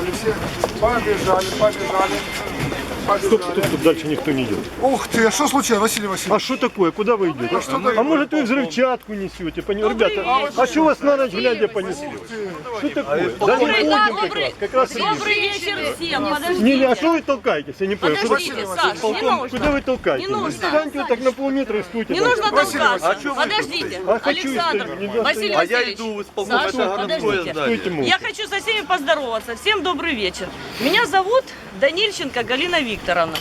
Побежали. Побежали, побежали. Стоп, стоп, стоп, дальше никто не идет. Ух ты, а что случилось, Василий А Васильевич? что такое? Куда вы идете? А что? А может вы взрывчатку несете? Пони- Ребята, а что вас на ночь глядя понесли? Что такое? Да не будем как раз. Как раз добрый вечер всем. Не, Подождите. не, а что вы толкаетесь? Я не понял. Подождите, Саш, не нужно. Куда вы толкаетесь? Не нужно. Встаньте вот так на полметра и стойте. Не нужно толкаться. А Подождите, А хочу Александр, Василий. Васильевич, иду в исполком, городское. Я хочу со всеми поздороваться. Всем добрый вечер. Меня зовут Данильченко Галина Викторовна. Викторовна.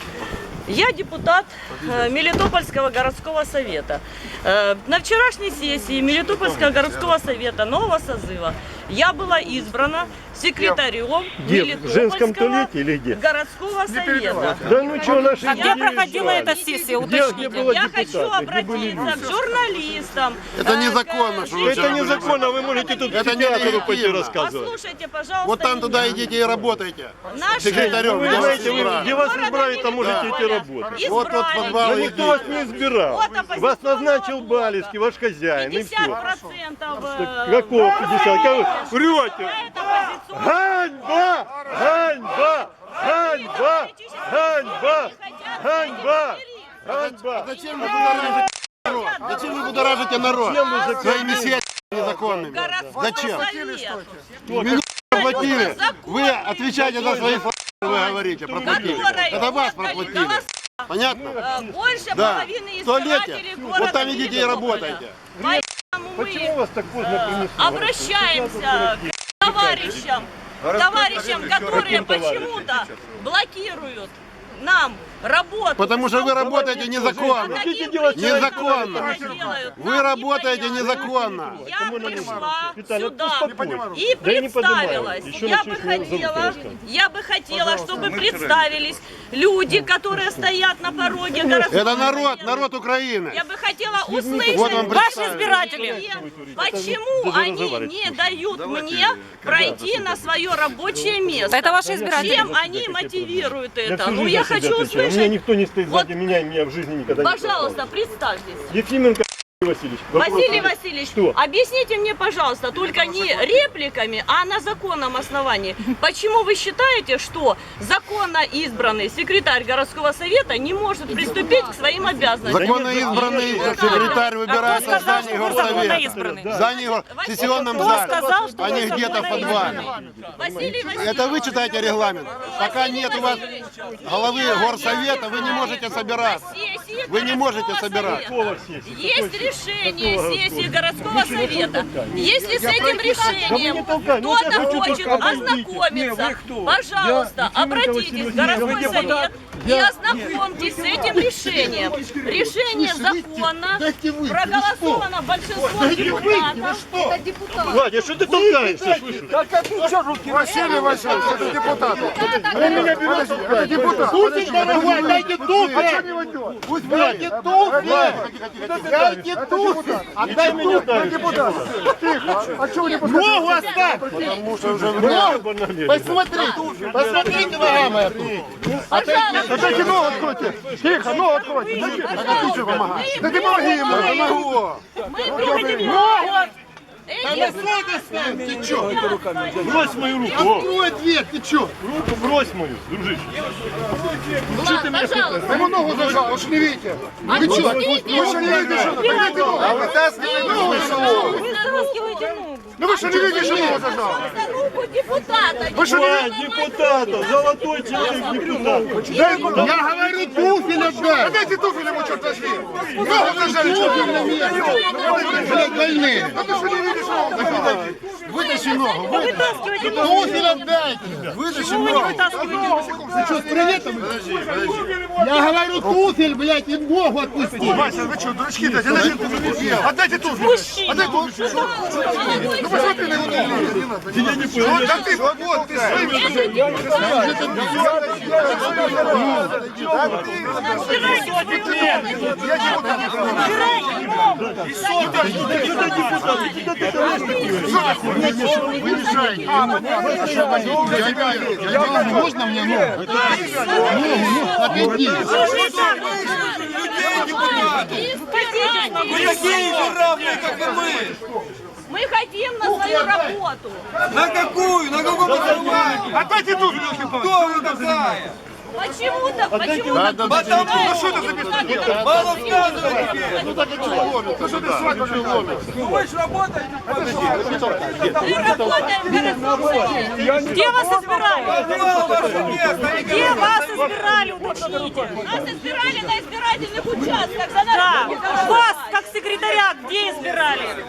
Я депутат э, Мелитопольского городского совета. Э, На вчерашней сессии Мелитопольского городского совета нового созыва я была избрана секретарем Где? В женском Мелитопольского туалете или где? городского совета. Да ну что, наши А где проходила эта сессия? Где, где было Я хочу депутаты? Где были обратиться к журналистам. Это э, незаконно, что вы Это сейчас незаконно, вы можете тут Это психиатру нелегитимно. пойти рассказывать. Послушайте, пожалуйста. Вот там меня. туда идите и работайте. Наши секретарем, Вы знаете, вы, где вас избрали, там можете идти работать. Вот избрали подвал Но и никто вас не избирал. Вот Вас назначил. Балецкий, ваш хозяин, и все. 50% э, Какого 50? Как вы врете? Ганьба! Ганьба! Ганьба! Ганьба! Ганьба! Ганьба! Зачем вы будоражите народ? Зачем вы будоражите народ? Своими сетями незаконными. Зачем? Вы проплатили. Вы отвечаете за свои фа- вы говорите, проплатили. который Это вас проплатили. Понятно? э, больше Да. половины избирателей города Вот там идите и работайте. Поэтому Почему мы вас так поздно принесло? обращаемся к товарищам, товарищам, которые почему-то блокируют нам работу. Потому что вы работаете незаконно. Незаконно. Вы работаете незаконно. Я пришла сюда и представилась. Я бы хотела, я бы хотела, чтобы представились люди, которые стоят на пороге городского Это народ, народ Украины. Я бы хотела услышать Вот ваши избиратели. Почему они не дают мне пройти на свое рабочее место? Это ваши избиратели. Чем они мотивируют это? Ну я хочу отвечаю. У меня услышать. никто не стоит Вот- сзади меня, и меня в жизни никогда не Пожалуйста, представьтесь. Ефименко Васильевич. Василий? Васильевич, Что? объясните мне, пожалуйста, только не репликами, а на законном основании. Почему вы считаете, что законно избранный секретарь городского совета не может приступить к своим обязанностям? Законно избранный секретарь выбирается в здании горсовета. избранный? В здании гор- в сессионном зале, сказал, что а не где-то в подвале. Василий Васильевич, Это вы читаете регламент. Пока нет у вас головы горсовета, вы не можете собираться. сессии Вы не можете городского собирать. совета. Какого сессии? Есть решение сессии городского? совета. Если с этим решением кто-то хочет ознакомиться, пожалуйста, обратитесь в городской совет и ознакомьтесь с этим решением. Решение законно, проголосовано большинством депутатов. Владя, что ты толкаешься? слышу? Василий Васильевич, это депутат. Вы меня берете Это депутат. Пусть дорогой, дайте туфли! Дайте туфли! Дайте туфли! Отдай туфли! депутат. Тихо. А что вы не Ногу оставь! Потому что уже Ногу! Посмотрите! Посмотрите нога моя тут! Дайте ногу откройте. Тихо, ногу откройте. А ты что помогаешь? Да ты помоги ему. Я могу! Мы приходим Ногу! Эти Ты чё? Брось мою руку. О, Открой дверь, ты чё? руку брось мою, дружище. Ладно, пожалуйста. Ему ногу зажал, вы что не видите? Вы чё? Отпустите. Вы что не видите, что Дайте ногу. А вытаскивай ногу. Вы натаскиваете ногу. Ну вы что не видите, что ногу зажал? За руку депутата. Вы что не Ой, видите? депутата, золотой человек депутат. Я говорю, туфель отдай! Отдайте туфель ему, черт возьми. Ногу зажали, черт возьми. Блядь, больные! А ты что не видишь, что он зажал? Вытащи ногу! Вытаскивайте ногу. Туфель отдайте! Вытащи ногу! Ты что, с приветом? Я говорю, туфель, блядь, и ногу отпусти! Вася, вы что, дурачки дайте? Отдайте туфель. Отдайте туфель. Отдай туфель. Ну посмотри на его туфли. Я не понял. Да ты, вот, ты своим Вы мешаете! Я говорю, можно мне ногу? Ногу, ну, отойди! Мы такие же равные, как и мы. Мы хотим на свою работу. На какую? На? Отдайте тут, елки-палки. Кто вы такая? Почему-то, почему-то. Ну что это за беспредел? Мало сказывайте. Ну что ты свадьбу ломишь? Ну вы ж работаете. Мы работаем совете. Где вас избирали? Где вас избирали, уточните? Нас избирали на избирательных участках Да, вас, как секретаря, где избирали?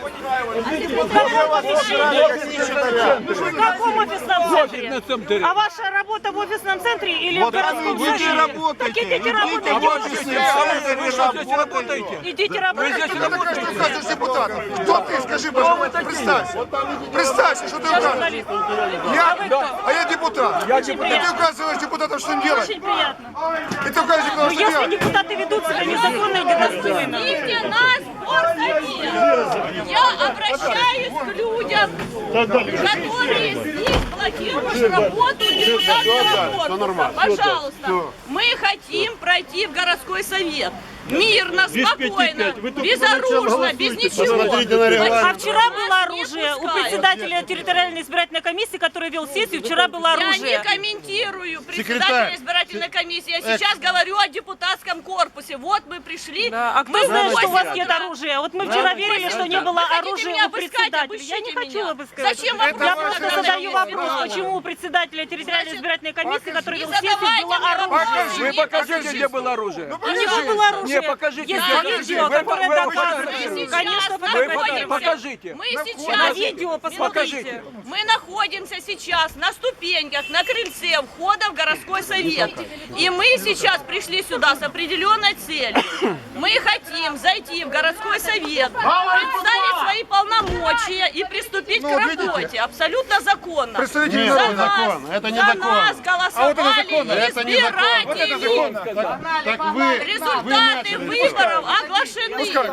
В каком помещении? В каком офисном центре? А ваша работа в офисном центре или в Вы совете? не работаете. Так идите работайте. Вы что, здесь работаете? Идите работайте. Ты докажешь, что указываешь депутатом. Кто ты? Скажи, пожалуйста, представься. Представься, что ты указываешь. Я? А я депутат. И ты указываешь депутатам, что им делать. Очень приятно. И ты указываешь Но депутатам, что если делать. депутаты ведут себя незаконно и недостойно. Видите нас. Я обращаюсь к людям, которые здесь блокируют работу депутатского корпуса. Пожалуйста, мы хотим пройти в городской совет. Мирно, спокойно, безоружно, без ничего. А вчера было не оружие. У председателя территориальной избирательной комиссии, который вел сессию, вчера было Я не оружие. комментирую председателя избирательной комиссии. Я сейчас говорю о депутатском корпусе. Вот мы пришли. А кто мы знает, что у вас нет оружия? Вот мы вчера верили, что не было оружия у председателя. Я не хочу обыскать. Зачем вам Я вопрос просто задаю вопрос, почему у председателя территориальной избирательной комиссии, который Не вел сессию, было оружие? Вы не покажите, где было оружие. У него было оружие. Не, покажите, Есть где- видео, которое вы- вы доказывает. фотографируете. Конечно, фотографируем. Покажите. Мы На сейчас... видео посмотрите. Покажите. Мы находимся сейчас на ступеньках, на крыльце входа в городской совет. И мы сейчас пришли сюда с определенной целью. Мы хотим зайти в городской совет, представить свои полномочия и приступить к Ну, видите? работе. Абсолютно законно. Представители За народа. нас, закон, это не за закон. нас голосовали Это не закон. избиратели. Так вы, Результаты выборов оглашены. Пускай.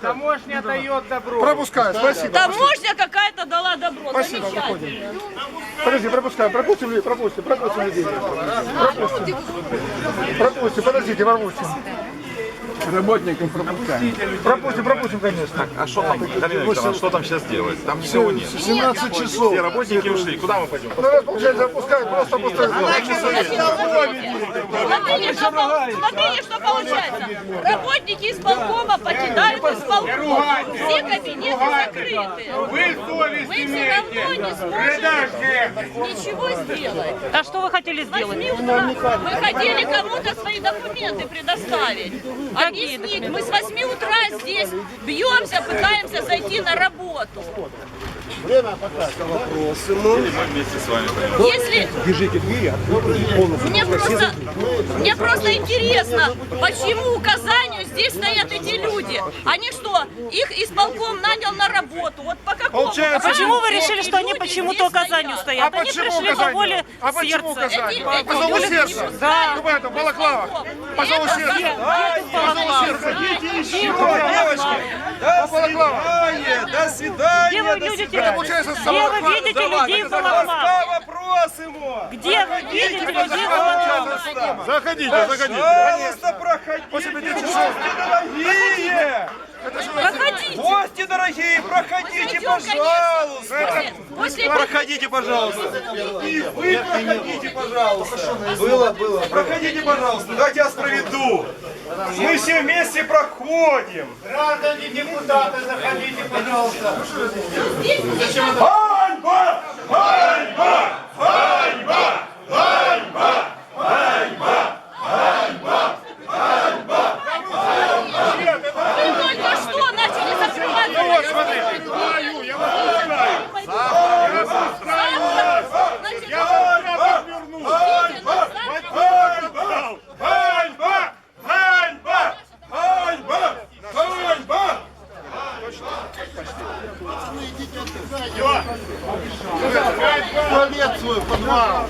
Таможня дает добро. Пропускай, спасибо. Таможня какая-то дала добро. Спасибо, Замечательно. Подожди, пропускай, пропустим людей, пропустим, пропустим людей. Пропустим. Пропустим, подождите, пропустим. Работникам пропускаем. Пропустим, пропустим, конечно. А что там, Галина Викторовна, что там сейчас делать? Там никого нет. 17 часов. Все работники ушли. Куда мы пойдем? Ну, раз, получается, пускай, просто пускай. Смотрите, что, пол- смотрите, что получается. Работники исполкома покидают исполком. Все кабинеты закрыты. Вы совесть Мы все равно не сможем ничего сделать. А что вы хотели сделать? 8 утра мы хотели кому-то свои документы предоставить. Объяснить. Мы с 8 утра здесь бьемся, пытаемся зайти на работу. Мы вместе с вами. Если... Мне просто, мне просто интересно, почему указанию здесь стоят эти люди? Они что, их исполком нанял на работу? Вот по какому? Получается, А почему вы решили, что они почему-то указанию стоят? А стоят? Они почему пришли по воле указание? А почему сердца. указание? Эти- По эти по зову люди сердца. не пускают Какое это, балаклава? По зову Это сердца. До свидания, до свидания. Где вы видите, Получается, где вы видите людей в балаклавах? вопрос ему. Где вы видите людей в балаклавах? Заходите, заходите. Пожалуйста, проходите. Гости дорогие. Проходите. Гости дорогие, проходите, Пойдем, пожалуйста. после Проходите, пожалуйста. И вы проходите, пожалуйста. Было, было. Проходите, пожалуйста. Давайте я вас проведу. Мы все вместе проходим. Граждане депутаты, заходите, пожалуйста. Ганьба! Ганьба! Ганьба! вы только что начали закрывать. Вот, смотри. Знаю, я вас знаю. Значит, Я вам прямо верну. Ганьба! Ганьба! Ганьба! Ганьба! Ганьба! Туалет свой, подвал.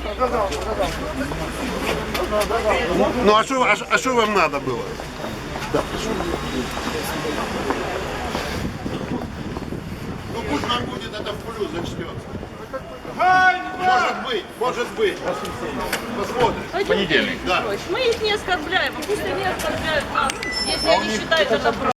Ну а что а, а что вам надо было? Ну пусть вам будет это в плюс зачтется. Может быть, может быть. Посмотрим. Понедельник. Мы их не оскорбляем, а пусть они оскорбляют нас, если они считают это правильным.